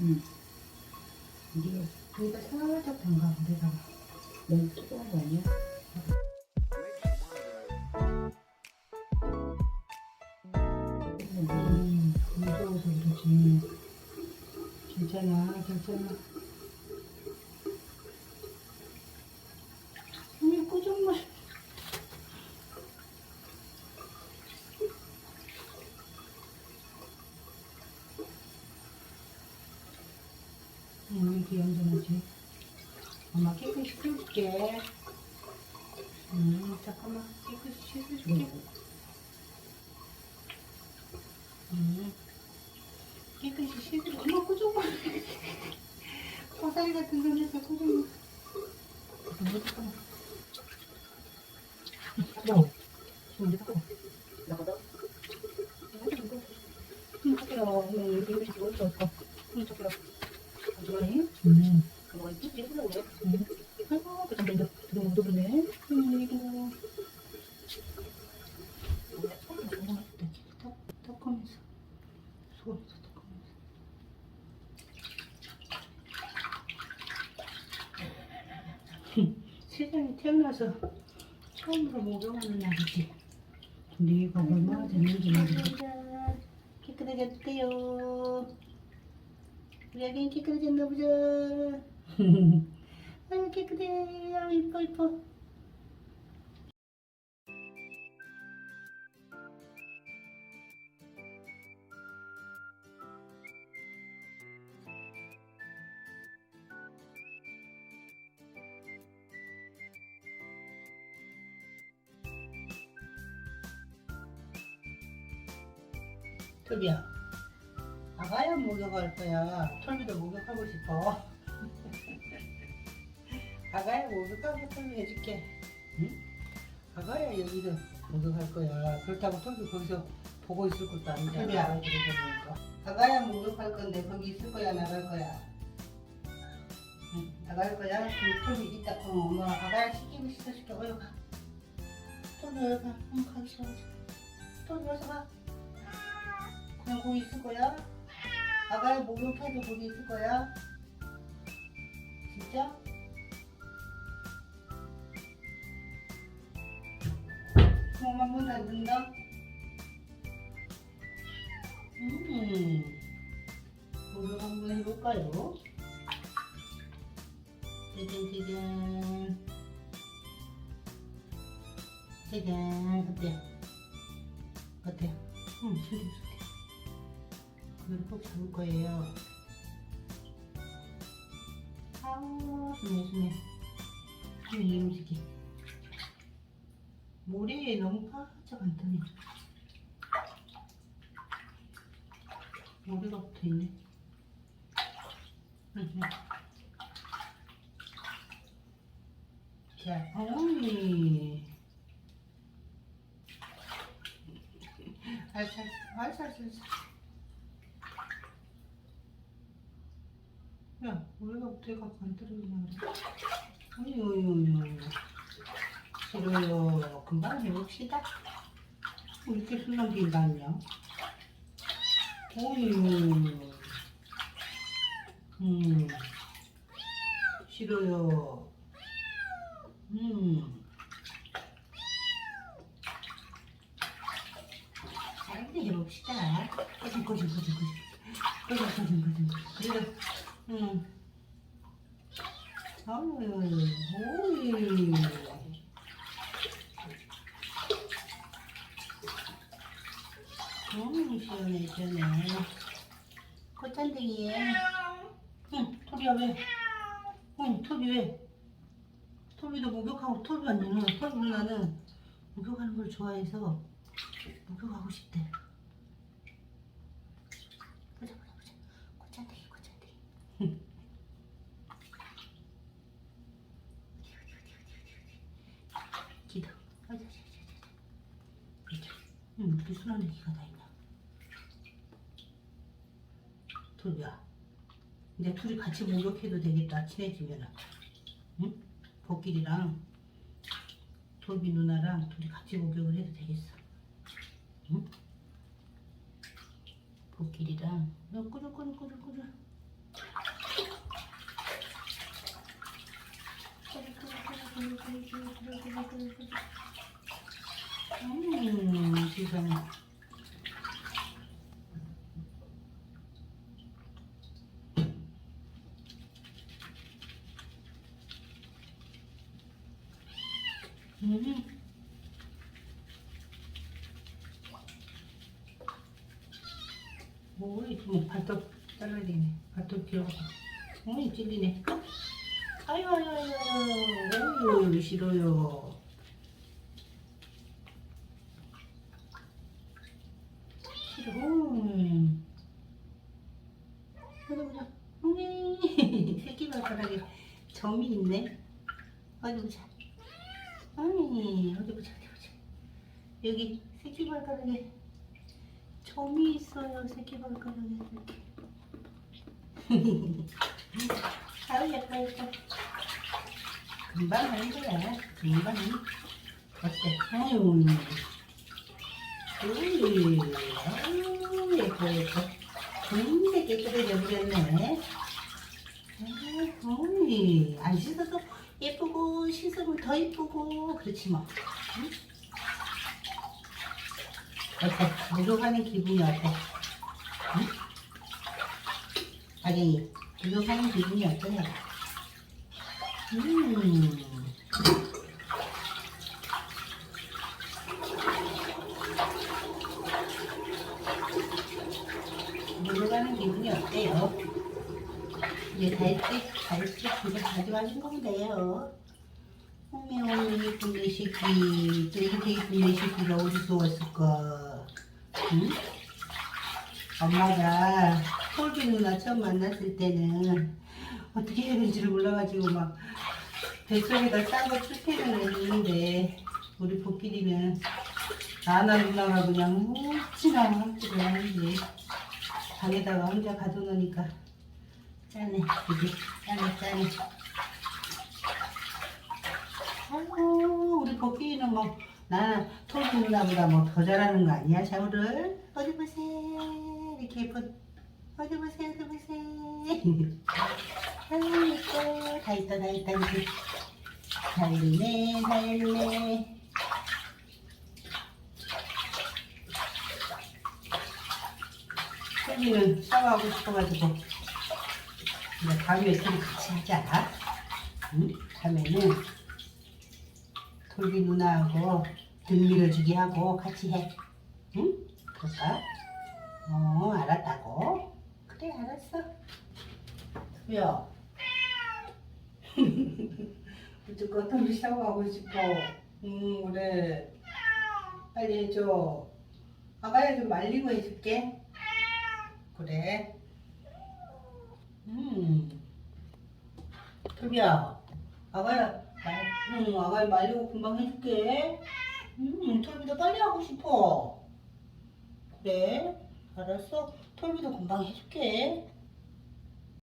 응. 이게 여기가 살짝 담가 내가 너무 뜨거운 거 아니야? 음, 무서워서 그러지. 괜찮아, 괜찮아. 이 꼬정말. 음, 이렇게 얌전하지. 엄마 깨끗이 씻어줄게. 음, 잠깐만. 깨끗이 씻어줄게. 음, 깨끗이 씻어줄게. 엄마 꼬정말. 화사리 같은 꼬정말. 엄마 잠깐만. 잠깐만. 잠깐만. 나가다. 응, 저기요. 응, 여기 여기 어디 어디 응, 저기요. 그거. 아이고, 그 정도, 그러네. 이거. 턱. 소원에서 턱하면서. 세상에 태어나서 처음으로 목욕하는 날이지. 근데 얘가 얼마나 됐는지 모르겠다. 깨끗해졌대요. 우리 아기 깨끗해졌나 보자. 아유 깨끗해. 아유 이뻐 이뻐. 토비야, 아가야 목욕할 거야. 톨비도 목욕하고 싶어. 아가야 목욕하고 톨비 해줄게. 응? 아가야 여기도 목욕할 거야. 그렇다고 톨비 거기서 보고 있을 것도 아니잖아. 톨비야, 아가야 목욕할 건데 거기 있을 거야 나갈 거야. 응, 나갈 거야. 그럼 톨비 이따 어, 엄마 아가야 씻기고 씻어줄게. 어여 가. 톨비 어여 가. 응 가기 싫어. 톨비 어서 가. 그냥 거기 있을 거야? 아가야 목욕해도 거기 있을 거야? 진짜? 엄마 문 닫는다? 음, 목욕 한번 해볼까요? 짜잔 짜잔 짜잔 어때? 어때? 응, 좋 그걸 꼭 잡을 거예요. 아우, 순해, 순해. 이 움직이. 모래에 너무 바짝 않더니. 모래가 붙어 있네. 자, 어머니. 알살, 알살, 알살. 야, 우리가 어떻게 갖고 안 그래. 어이어이어이. 싫어요. 금방 해봅시다. 왜 이렇게 했냐? 어이유. 음. 싫어요. 음. 잘 해봅시다. 꼬진, 꼬진. 그래도 토비 왜? 토비도 목욕하고, 토비 언니는, 토비 누나는 목욕하는 걸 좋아해서 목욕하고 싶대. 그런 얘기가 다 있나? 돌려. 근데 둘이 같이 목욕해도 되겠다. 친해지면. 응? 복길이랑 돌비 누나랑 둘이 같이 목욕을 해도 되겠어. 응? 복길이랑 너 꾸르꾸르꾸르꾸르. 음. 뭐이 뭐 발톱 잘라야 되네. 발톱 길어서. 어이 찔리네. 아유 아유 아유 아유 어유 싫어요. 싫어. 음. 보자 보자. 어이 새끼 발가락에 점이 있네. 어디 보자. 아니 어디 보자 어디 보자. 여기 새끼 발가락에 점이 있어요. 새끼 발가락에 이렇게. 아유 예뻐 예뻐. 금방 하는 거야. 금방. 어때? 아유. 으이, 아유 예뻐 예뻐. 금세 깨끗해져 버렸네. 어이, 안 씻어도 예쁘고 씻으면 더 예쁘고 그렇지 뭐. 응? 어때? 목욕하는 기분이 어때? 응? 아경이 목욕하는 기분이 어떠냐? 음. 목욕하는 기분이 어때요? 이제 다 했지? 다 했지? 이제 가져가는 거면 돼요. 어메 어메 예쁜 내 새끼 또 이렇게 예쁜 내 새끼가 어디서 왔을까? 응? 엄마가 폴비 누나 처음 만났을 때는 어떻게 해야 되는지를 몰라가지고 막 뱃속에다 싼거 출퇴근을 했는데 우리 복길이는 나나 누나가 그냥 묵지나 학질을 하는지 방에다가 혼자 가둬놓으니까 짠해 이게 짠해 짠해 아이고 우리 복길이는 뭐 나는 톨비 누나보다 뭐 더 잘하는 거 아니야 샤워를? 어디 보세요? 이렇게 예쁜. 어디 보세요 어디 보세요? 아유 예뻐 다 있다 다 있다 이렇게 달리네 달리네 톨비는 샤워하고 싶어가지고 이제 다음에 둘이 같이 하자 응? 다음에는 돌비 누나하고 등 밀어주기 하고 같이 해. 응? 그럴까? 어, 알았다고? 그래, 알았어. 야. 무조건 돌비 샤워하고 싶어. 응, 그래. 빨리 해줘. 아가야 좀 말리고 해줄게. 그래. 음. 돌비야. 아가야, 말, 응, 아가야 말리고 금방 해줄게. 음, 톨비도 빨리 하고 싶어. 그래, 알았어. 톨비도 금방 해줄게.